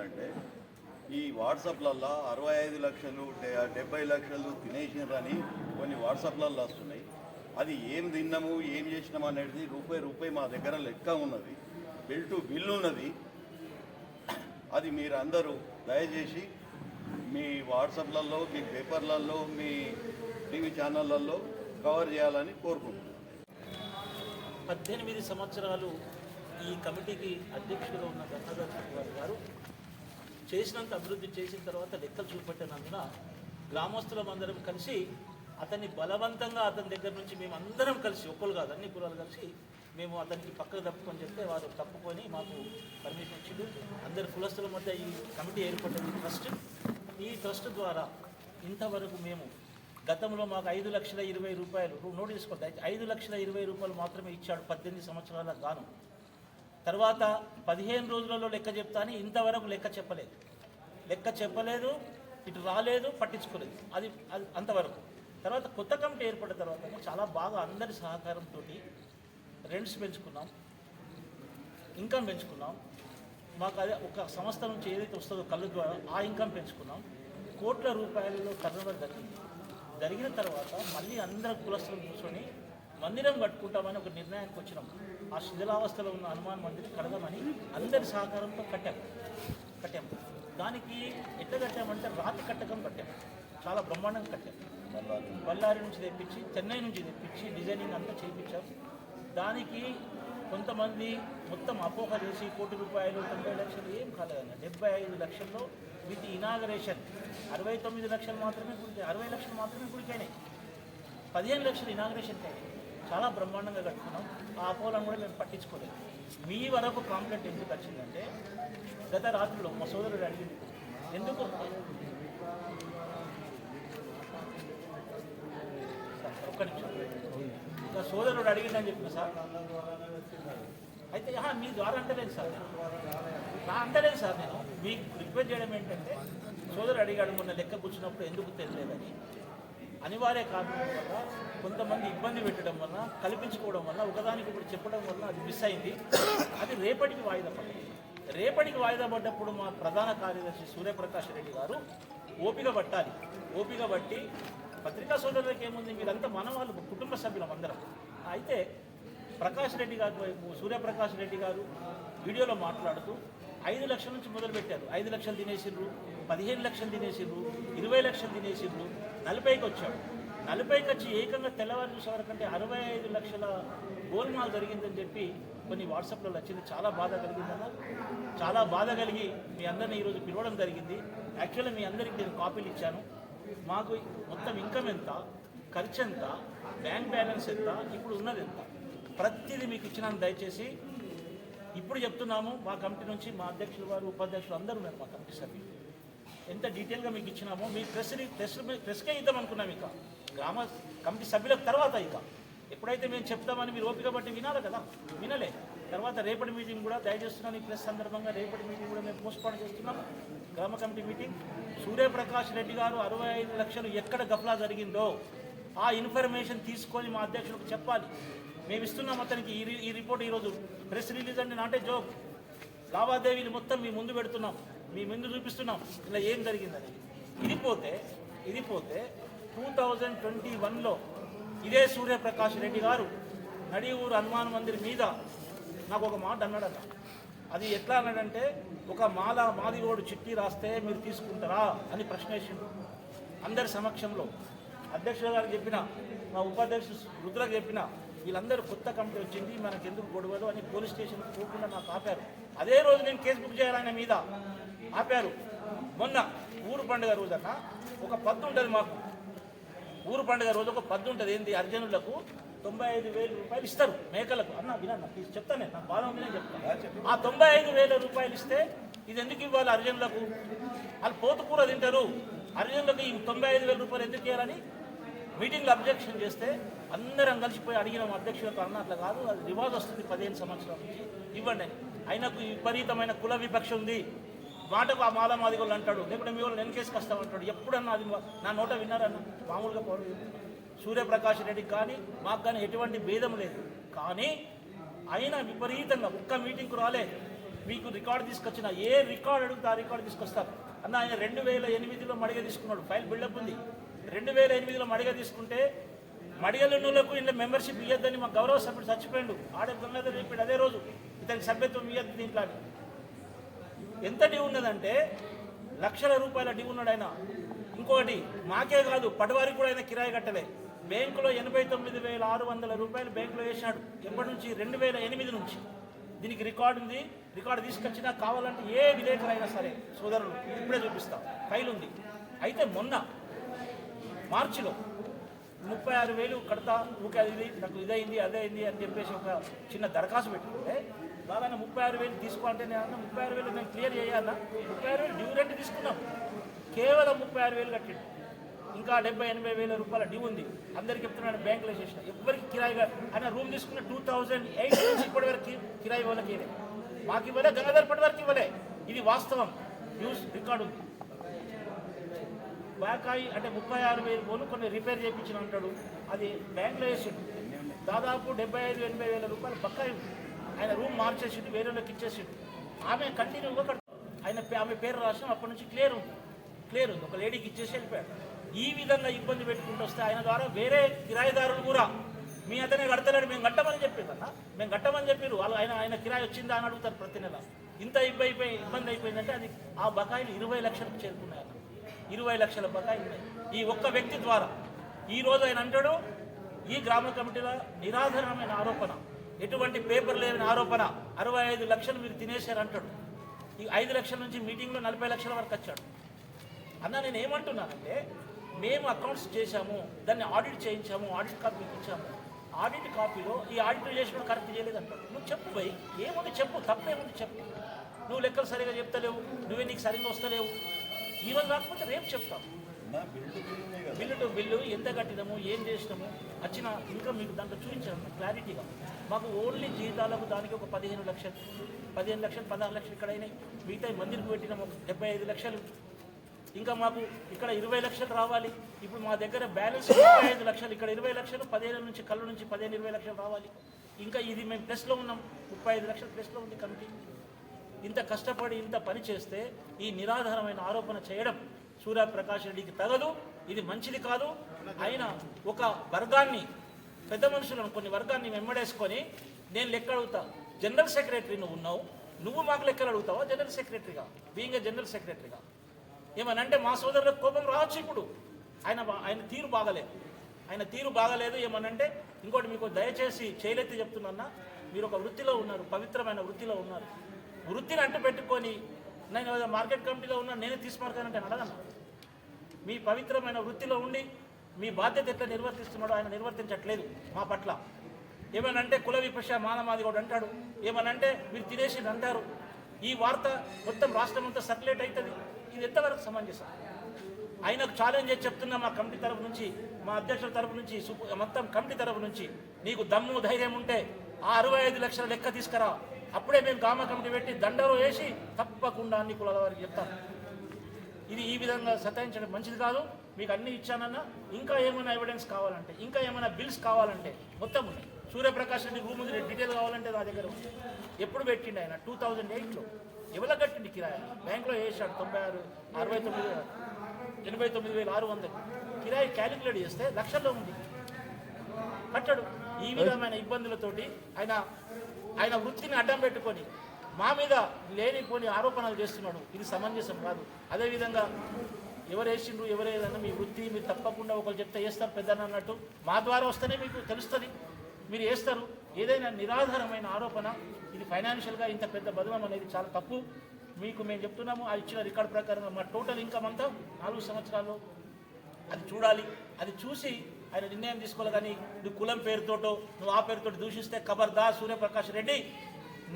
ఏంటంటే ఈ వాట్సాప్లల్లో అరవై ఐదు లక్షలు డె- డెబ్బై లక్షలు తినేసినారని కొన్ని వాట్సాప్లలో వస్తున్నాయి. అది ఏం తిన్నాము ఏం చేసినాము అనేది రూపాయి రూపాయి మా దగ్గర లెక్క ఉన్నది. బిల్ టు బిల్ ఉన్నది. అది మీరు అందరూ దయచేసి మీ వాట్సాప్లలో మీ పేపర్లలో మీ టీవీ ఛానళ్ళల్లో కవర్ చేయాలని కోరుకుంటున్నాను. పద్దెనిమిది సంవత్సరాలు ఈ కమిటీకి అధ్యక్షుడిగా ఉన్న గంగాధర్ గారు చేసినంత అభివృద్ధి చేసిన తర్వాత లెక్కలు చూపెట్టినందున గ్రామస్తులం అందరం కలిసి అతన్ని బలవంతంగా అతని దగ్గర నుంచి మేము అందరం కలిసి ఒక్కరు కాదు అన్ని కులాలు కలిసి మేము అతనికి పక్కకు తప్పుకొని చెప్తే వారు తప్పుకొని మాకు పర్మిషన్ ఇచ్చిండు. అందరి కులస్తుల మధ్య ఈ కమిటీ ఏర్పడింది ట్రస్ట్. ఈ ట్రస్ట్ ద్వారా ఇంతవరకు మేము గతంలో మాకు ఐదు లక్షల ఇరవై రూపాయలు నోట్ తీసుకోండి ఐదు లక్షల ఇరవై రూపాయలు మాత్రమే ఇచ్చాడు పద్దెనిమిది సంవత్సరాల గాను. తర్వాత పదిహేను రోజులలో లెక్క చెప్తా అని ఇంతవరకు లెక్క చెప్పలేదు. లెక్క చెప్పలేదు ఇటు రాలేదు పట్టించుకోలేదు. అది అది అంతవరకు. తర్వాత కొత్త కమిటీ ఏర్పడిన తర్వాత చాలా బాగా అందరి సహకారంతో రెంట్స్ పెంచుకున్నాం ఇన్కమ్ పెంచుకున్నాం. మాకు అదే ఒక సంస్థ నుంచి ఏదైతే వస్తుందో కళ్ళు ద్వారా ఆ ఇన్కమ్ పెంచుకున్నాం. కోట్ల రూపాయలలో టర్నోవర్ జరిగింది. జరిగిన తర్వాత మళ్ళీ అందరం కులస్తులు కూర్చొని మందిరం కట్టుకుంటామని ఒక నిర్ణయానికి వచ్చినాం. ఆ శిథిలావస్థలో ఉన్న హనుమాన్ మందిరం కడదామని అందరి సహకారంతో కట్టాం. కట్టాం. దానికి ఎట్లా కట్టామంటే రాతి కట్టకం కట్టాం. చాలా బ్రహ్మాండంగా కట్టాం. బళ్ళారి నుంచి తెప్పించి చెన్నై నుంచి తెప్పించి డిజైనింగ్ అంతా చేయించాం. దానికి కొంతమంది మొత్తం అపోహ చేసి కోటి రూపాయలు తొంభై లక్షలు ఏం కాలేదన్న. డెబ్బై ఐదు లక్షల్లో విత్ ఇనాగరేషన్. అరవై తొమ్మిది లక్షలు మాత్రమే గుడికి అరవై లక్షలు మాత్రమే గుడికైనాయి పదిహేను లక్షలు ఇనాగరేషన్కి అయినాయి చాలా బ్రహ్మాండంగా కట్టుకున్నాం. ఆ అపోలను కూడా మేము పట్టించుకోలేదు. మీ వరకు కాంప్లైంట్ ఎందుకు వచ్చిందంటే గత రాత్రిలో మా సోదరుడు అడిగింది ఎందుకు సార్, ఒక్క నిమిషం. ఇంకా సోదరుడు అడిగిందని చెప్పిన సార్? అయితే మీ ద్వారా అంటలేదు సార్ నా అంటలేదు సార్ నేను. మీకు రిక్వెస్ట్ చేయడం ఏంటంటే సోదరుడు అడిగాడు మొన్న లెక్క కూర్చున్నప్పుడు ఎందుకు తెలియలేదని. అనివార్య కారణం వల్ల కొంతమంది ఇబ్బంది పెట్టడం వల్ల కల్పించుకోవడం వల్ల ఒకదానికి ఒకటి చెప్పడం వల్ల అది మిస్ అయింది. అది రేపటికి వాయిదా పడింది రేపటికి వాయిదా పడ్డప్పుడు మా ప్రధాన కార్యదర్శి సూర్యప్రకాష్ రెడ్డి గారు ఓపిక పట్టాలి. ఓపిక పట్టి పత్రికా సోదరులకు ఏముంది? మీరంతా మన వాళ్ళు కుటుంబ సభ్యులం అందరం. అయితే ప్రకాష్ రెడ్డి గారు వైపు సూర్యప్రకాష్ రెడ్డి గారు వీడియోలో మాట్లాడుతూ ఐదు లక్షల నుంచి మొదలుపెట్టారు. ఐదు లక్షలు తినేసిండ్రు పదిహేను లక్షలు తినేసిండ్రు ఇరవై లక్షలు తినేసిండ్రు నలభైకి వచ్చాం నలభైకి వచ్చి ఏకంగా తెల్లవారు చూసే అరవై ఐదు లక్షల గోల్మాల్ జరిగిందని చెప్పి కొన్ని వాట్సాప్లో వచ్చింది. చాలా బాధ కలిగిందన్న చాలా బాధ కలిగి మీ అందరిని ఈరోజు పిలవడం జరిగింది. యాక్చువల్లీ మీ అందరికి నేను కాపీలు ఇచ్చాను. మాకు మొత్తం ఇన్కమ్ ఎంత ఖర్చు ఎంత బ్యాంక్ బ్యాలెన్స్ ఎంత ఇప్పుడు ఉన్నది ఎంత? ప్రతిదీ మీకు ఇచ్చినాను దయచేసి. ఇప్పుడు చెప్తున్నాము మా కమిటీ నుంచి మా అధ్యక్షులు వారు ఉపాధ్యక్షులు అందరూ ఉన్నారు మా కమిటీ సభ్యులు. ఎంత డీటెయిల్గా మీకు ఇచ్చినామో మీ ప్రెస్ ప్రెస్ ప్రెస్కే ఇద్దాం అనుకున్నాం ఇక. గ్రామ కమిటీ సభ్యులకు తర్వాత ఇక. ఎప్పుడైతే మేము చెప్తామని మీరు ఓపిక బట్టి వినాలి కదా? వినలే. తర్వాత రేపటి మీటింగ్ కూడా దయచేస్తున్నాను ఈ ప్రెస్ సందర్భంగా. రేపటి మీటింగ్ కూడా మేము పోస్ట్పోన్ చేస్తున్నాం. గ్రామ కమిటీ మీటింగ్. సూర్యప్రకాష్ రెడ్డి గారు అరవై ఐదు లక్షలు ఎక్కడ గఫలా జరిగిందో ఆ ఇన్ఫర్మేషన్ తీసుకొని మా అధ్యక్షులకు చెప్పాలి. మేము ఇస్తున్నాం అతనికి ఈ రి- ఈ రిపోర్ట్ ఈరోజు. ప్రెస్ రిలీజ్ అంటే నాటే జోక్. లావాదేవీలు మొత్తం మీ ముందు పెడుతున్నాం. మీ ముందు చూపిస్తున్నాం. ఇలా ఏం జరిగిందని. ఇది పోతే ఇది పోతే టూ థౌజండ్ ట్వంటీ వన్లో ఇదే సూర్యప్రకాష్ రెడ్డి గారు నడియూరు హనుమాన్ మందిర్ మీద నాకు ఒక మాట అన్నాడట. అది ఎట్లా అన్నాడంటే ఒక మాల మాదిగోడు చిట్టి రాస్తే మీరు తీసుకుంటారా అని ప్రశ్న వేసిండు. అందరి సమక్షంలో అధ్యక్షుడు గారు చెప్పిన మా ఉపాధ్యక్షుడు రుద్రకు చెప్పిన వీళ్ళందరూ కొత్త కమిటీ వచ్చింది మనకి ఎందుకు గొడవలు అని పోలీస్ స్టేషన్ పోకుండా నాకు ఆపారు. అదే రోజు నేను కేసు బుక్ చేయాలనే మీద ఆపారు. మొన్న ఊరు పండుగ రోజన్న ఒక పద్దు ఉంటుంది మాకు. ఊరు పండుగ రోజు ఒక పద్దు ఉంటుంది. ఏంది? అర్జనులకు తొంభై ఐదు వేల రూపాయలు ఇస్తారు మేకలకు. అన్న వినన్న చెప్తానే నాకు బాధ ఉంది నేను చెప్తాను ఆ తొంభై ఐదు వేల రూపాయలు ఇస్తే ఇది ఎందుకు ఇవ్వాలి అర్జనులకు? వాళ్ళు పోతు కూర తింటారు. అర్జనులకు ఈ తొంభై ఐదు వేల రూపాయలు ఎందుకు ఇవ్వాలని మీటింగ్లో అబ్జెక్షన్ చేస్తే అందరం కలిసిపోయి అడిగిన అధ్యక్షులకు అన్న అట్లా కాదు. అది రివాజ్ వస్తుంది పదిహేను సంవత్సరాల నుంచి. ఇవ్వండి. ఆయనకు విపరీతమైన కుల విపక్ష ఉంది. మాటకు ఆ మాల మాదిగోళ్ళు అంటాడు. లేకుంటే మీ వాళ్ళు వెనకేసుకు అంటాడు. ఎప్పుడన్నా అది నా నోట విన్నారన్న? మామూలుగా పౌరులు సూర్యప్రకాష్ రెడ్డికి కానీ మాకు కానీ ఎటువంటి భేదం లేదు. కానీ ఆయన విపరీతంగా ఒక్క మీటింగ్కు రాలే. మీకు రికార్డు తీసుకొచ్చిన ఏ రికార్డు అడుగుతా ఆ రికార్డు తీసుకొస్తారు. అన్న ఆయన రెండు వేల ఎనిమిదిలో మడిగ తీసుకున్నాడు. ఫైల్ బిల్డప్ ఉంది. రెండు వేల ఎనిమిదిలో మడిగ తీసుకుంటే మడిగలనులకు ఇలా మెంబర్షిప్ ఇవ్వద్దని మా గౌరవ సభ్యుడు చచ్చిపోయిండు. ఆడే గంగాధర్ చెప్పాడు అదే రోజు ఇతనికి సభ్యత్వం ఇవ్వద్దు దీంట్లో ఎంత డ్యూ ఉన్నదంటే లక్షల రూపాయల డ్యూ ఉన్నాడు ఆయన. ఇంకోటి మాకే కాదు పటవారికి కూడా ఆయన కిరాయి కట్టలే. బ్యాంకులో ఎనభై తొమ్మిది వేల ఆరు వందల రూపాయలు బ్యాంకులో వేసినాడు. ఎప్పటి నుంచి? రెండు వేల ఎనిమిది నుంచి. దీనికి రికార్డు ఉంది. రికార్డు తీసుకొచ్చినా కావాలంటే ఏ విలేకరైనా అయినా సరే సోదరులు ఇప్పుడే చూపిస్తాం. ఫైల్ ఉంది. అయితే మొన్న మార్చిలో ముప్పై ఆరు వేలు కడతా ఊకే అది ఇది నాకు ఇదైంది అదే అయింది అని చెప్పేసి ఒక చిన్న దరఖాస్తు పెట్టుకుంటే బాగా ముప్పై ఆరు వేలు తీసుకోవాలంటే నేను అన్న ముప్పై ఆరు వేలు నేను క్లియర్ చేయాలన్నా ముప్పై ఆరు వేలు డ్యూ రెంట్ తీసుకున్నాం. కేవలం ముప్పై ఆరు వేలు కట్టిండు. ఇంకా డెబ్బై ఎనభై వేల రూపాయల డ్యూ ఉంది. అందరికి చెప్తున్నాను బ్యాంకులో చేసిన. ఎవరికి కిరాయిగా ఆయన రూమ్ తీసుకున్న టూ థౌజండ్ ఎయిట్ నుంచి ఇప్పటి వరకు కిరాయి వాళ్ళకి ఇవ్వలే. మాకు ఇవ్వలే గంగాధర్ పటి వరకు ఇవ్వలే. ఇది వాస్తవం. న్యూస్ రికార్డు ఉంది. బకాయి అంటే ముప్పై ఆరు వేలు పోలు కొన్ని రిపేర్ చేయించిన అంటాడు. అది బ్యాంకులో వేసిండు. దాదాపు డెబ్బై ఐదు ఎనభై వేల రూపాయలు బకాయి ఉంది. ఆయన రూమ్ మార్చేసిండు వేరే వాళ్ళకి ఇచ్చేసిండు. ఆమె కంటిన్యూగా కడుతుంది ఆయన పే- ఆమె పేరు రాసిన అప్పటి నుంచి క్లియర్ ఉంది. క్లియర్ ఉంది. ఒక లేడీకి ఇచ్చేసి వెళ్ళిపోయాడు. ఈ విధంగా ఇబ్బంది పెట్టుకుంటూ వస్తే ఆయన ద్వారా వేరే కిరాయిదారులు కూడా మీ అతనే కడతలేడు మేము కట్టమని చెప్పింది మేము కట్టమని చెప్పారు వాళ్ళు ఆయన ఆయన కిరాయి వచ్చిందా అని అడుగుతారు ప్రతి నెల. ఇంత ఇబ్బంది అయిపోయి ఇబ్బంది అయిపోయిందంటే అది ఆ బకాయిలు ఇరవై లక్షలకు చేరుకున్నాయి అన్న ఇరవై లక్షల బకాయిలు ఉన్నాయి. ఈ ఒక్క వ్యక్తి ద్వారా. ఈరోజు ఆయన అంటాడు ఈ గ్రామ కమిటీల నిరాధారమైన ఆరోపణ. ఎటువంటి పేపర్ లేని ఆరోపణ అరవై ఐదు లక్షలు మీరు తినేశారు అంటాడు. ఈ ఐదు లక్షల నుంచి మీటింగ్లో నలభై లక్షల వరకు వచ్చాడు. అన్న నేను ఏమంటున్నానంటే మేము అకౌంట్స్ చేశాము దాన్ని ఆడిట్ చేయించాము ఆడిట్ కాపీ ఇచ్చాము. ఆడిట్ కాపీలో ఈ ఆడిట్ చేసిన కరెక్ట్ చేయలేదు అంటాడు. నువ్వు చెప్పు పోయి ఏముంది చెప్పు తప్పేముంది చెప్పు. నువ్వు లెక్కలు సరిగా చెప్తలేవు నువ్వే నీకు సరిగ్గా వస్తలేవు. ఈ రోజు కాకపోతే రేపు చెప్తావు బిల్లు టు బిల్లు ఎంత కట్టినాము ఏం చేసినాము వచ్చిన ఇంకా మీకు దాంట్లో చూపించాము క్లారిటీగా. మాకు ఓన్లీ జీతాలకు దానికి ఒక పదిహేను లక్షలు పదిహేను లక్షలు పదహారు లక్షలు ఇక్కడ అయినాయి మిగతా మందిరికి పెట్టినాము ఒక డెబ్బై ఐదు లక్షలు. ఇంకా మాకు ఇక్కడ ఇరవై లక్షలు రావాలి. ఇప్పుడు మా దగ్గర బ్యాలెన్స్ ముప్పై ఐదు లక్షలు ఇక్కడ ఇరవై లక్షలు పదిహేను నుంచి కళ్ళు నుంచి పదిహేను ఇరవై లక్షలు రావాలి. ఇంకా ఇది మేము ప్లస్లో ఉన్నాం. ముప్పై ఐదు లక్షలు ప్లస్లో ఉంది కమిటీ. ఇంత కష్టపడి ఇంత పని చేస్తే ఈ నిరాధారమైన ఆరోపణ చేయడం సూర్యప్రకాష్ రెడ్డికి తగదు ఇది మంచిది కాదు. ఆయన ఒక వర్గాన్ని పెద్ద మనుషులను కొన్ని వర్గాన్ని వెంబడేసుకొని నేను లెక్క అడుగుతా. జనరల్ సెక్రటరీ నువ్వు ఉన్నావు. నువ్వు మాకు లెక్కలు అడుగుతావా? జనరల్ సెక్రటరీగా. బీయింగ్ ఏ జనరల్ సెక్రటరీగా. ఏమనంటే మా సోదరులకు కోపం రావచ్చు ఇప్పుడు. ఆయన ఆయన తీరు బాగలేదు. ఆయన తీరు బాగలేదు. ఏమనంటే ఇంకోటి మీకు దయచేసి చేయలెత్తి చెప్తున్నా మీరు ఒక వృత్తిలో ఉన్నారు. పవిత్రమైన వృత్తిలో ఉన్నారు. వృత్తిని అంటు పెట్టుకొని నేను మార్కెట్ కమిటీలో ఉన్నా నేనే తీసుమార్కానంటే అడగను మీ పవిత్రమైన వృత్తిలో ఉండి మీ బాధ్యత ఎట్లా నిర్వర్తిస్తున్నాడో ఆయన నిర్వర్తించట్లేదు మా పట్ల. ఏమనంటే కుల విపక్ష మానవాది కూడా అంటాడు. ఏమనంటే మీరు తినేసి అంటారు ఈ వార్త మొత్తం రాష్ట్రం అంతా సర్క్యులేట్ అవుతుంది ఇది ఎంతవరకు సమంజసం? ఆయనకు ఛాలెంజ్ చేసి చెప్తున్నా మా కమిటీ తరపు నుంచి మా అధ్యక్షుల తరపు నుంచి మొత్తం కమిటీ తరపు నుంచి. నీకు దమ్ము ధైర్యం ఉంటే ఆ అరవై ఐదు లక్షల లెక్క తీసుకురా. అప్పుడే మేము గామ కమిటీ పెట్టి దండలో వేసి తప్పకుండా అన్ని కులాల వారికి చెప్తాం. ఇది ఈ విధంగా సతాయించడం మంచిది కాదు. మీకు అన్ని ఇచ్చానన్నా ఇంకా ఏమైనా ఎవిడెన్స్ కావాలంటే ఇంకా ఏమైనా బిల్స్ కావాలంటే మొత్తం ఉన్నాయి సూర్యప్రకాష్ రెడ్డి రూమ్ ఉంది డీటెయిల్ కావాలంటే నా దగ్గర ఉంది. ఎప్పుడు పెట్టిండు ఆయన? టూ థౌజండ్ ఎయిట్లో ఎవరు కట్టిండి కిరాయి? బ్యాంక్లో వేసాడు తొంభై ఆరు అరవై తొమ్మిది ఎనభై తొమ్మిది వేల ఆరు వందలు. కిరాయి క్యాలిక్యులేట్ చేస్తే లక్షల్లో ఉంది. కట్టడు. ఈ విధమైన ఇబ్బందులతోటి ఆయన ఆయన వృత్తిని అడ్డం పెట్టుకొని మా మీద లేనిపోని ఆరోపణలు చేస్తున్నాడు. ఇది సమంజసం కాదు. అదేవిధంగా ఎవరు వేసిండ్రు మీ వృత్తి మీరు తప్పకుండా ఒకరు చెప్తే వేస్తారు పెద్దన్న అన్నట్టు. మా ద్వారా వస్తేనే మీకు తెలుస్తుంది. మీరు వేస్తారు. ఏదైనా నిరాధారమైన ఆరోపణ ఇది ఫైనాన్షియల్గా ఇంత పెద్ద బదనం అనేది చాలా తప్పు. మీకు మేము చెప్తున్నాము ఆ ఇచ్చిన రికార్డ్ ప్రకారం మా టోటల్ ఇన్కమ్ అంతా నాలుగు సంవత్సరాలు అది చూడాలి. అది చూసి ఆయన నిర్ణయం తీసుకోవాలి కానీ నువ్వు కులం పేరుతోటో నువ్వు ఆ పేరుతో దూషిస్తే కబర్దా సూర్యప్రకాష్ రెడ్డి.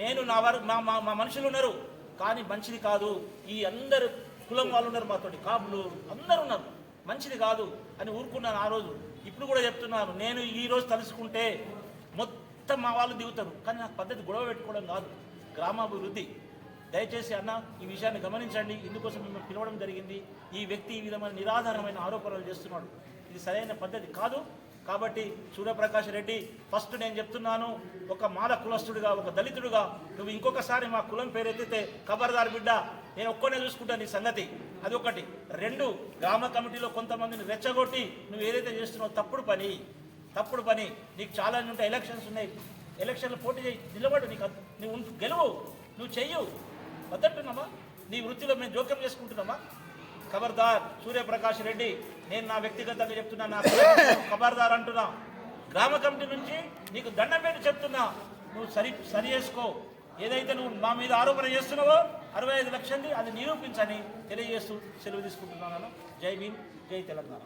నేను నా వారు మా మా మా మనుషులు ఉన్నారు. కానీ మంచిది కాదు. ఈ అందరు కులం వాళ్ళు ఉన్నారు మాతోటి కాపులు అందరు ఉన్నారు. మంచిది కాదు అని ఊరుకున్నాను ఆ రోజు. ఇప్పుడు కూడా చెప్తున్నాను నేను ఈ రోజు తలుసుకుంటే మొత్తం మా వాళ్ళు దిగుతారు. కానీ నాకు పద్ధతి గొడవ పెట్టుకోవడం కాదు. గ్రామాభివృద్ధి. దయచేసి అన్న ఈ విషయాన్ని గమనించండి. ఇందుకోసం మిమ్మల్ని పిలవడం జరిగింది. ఈ వ్యక్తి ఈ విధమైన నిరాధారమైన ఆరోపణలు చేస్తున్నాడు. ఇది సరైన పద్ధతి కాదు. కాబట్టి సూర్యప్రకాష్ రెడ్డి ఫస్ట్ నేను చెప్తున్నాను ఒక మాల కులస్తుడిగా ఒక దళితుడిగా నువ్వు ఇంకొకసారి మా కులం పేరెత్తితే ఖబర్దార్ బిడ్డ నేను ఒక్కనే చూసుకుంటాను నీ సంగతి. అది ఒకటి రెండు గ్రామ కమిటీలో కొంతమందిని రెచ్చగొట్టి నువ్వు ఏదైతే చేస్తున్నావో తప్పుడు పని. తప్పుడు పని. నీకు చాలా ఉంటాయి ఎలక్షన్స్ ఉన్నాయి. ఎలక్షన్లు పోటీ చేయి. నిలబడు. నీకు నువ్వు గెలువు. నువ్వు చెయ్యు. వద్దంటున్నామా నీ వృత్తిలో మేము జోక్యం చేసుకుంటున్నామా? ఖబర్దార్ సూర్యప్రకాష్ రెడ్డి నేను నా వ్యక్తిగతంగా చెప్తున్నా నా ఖబర్దార్ అంటున్నా. గ్రామ కమిటీ నుంచి నీకు దండం పెట్టి చెప్తున్నా. నువ్వు సరి సరి చేసుకో. ఏదైతే నువ్వు మా మీద ఆరోపణ చేస్తున్నావో అరవై ఐదు లక్షలది అది నిరూపించని తెలియజేస్తూ సెలవు తీసుకుంటున్నాను. జై భీమ్ జై తెలంగాణ.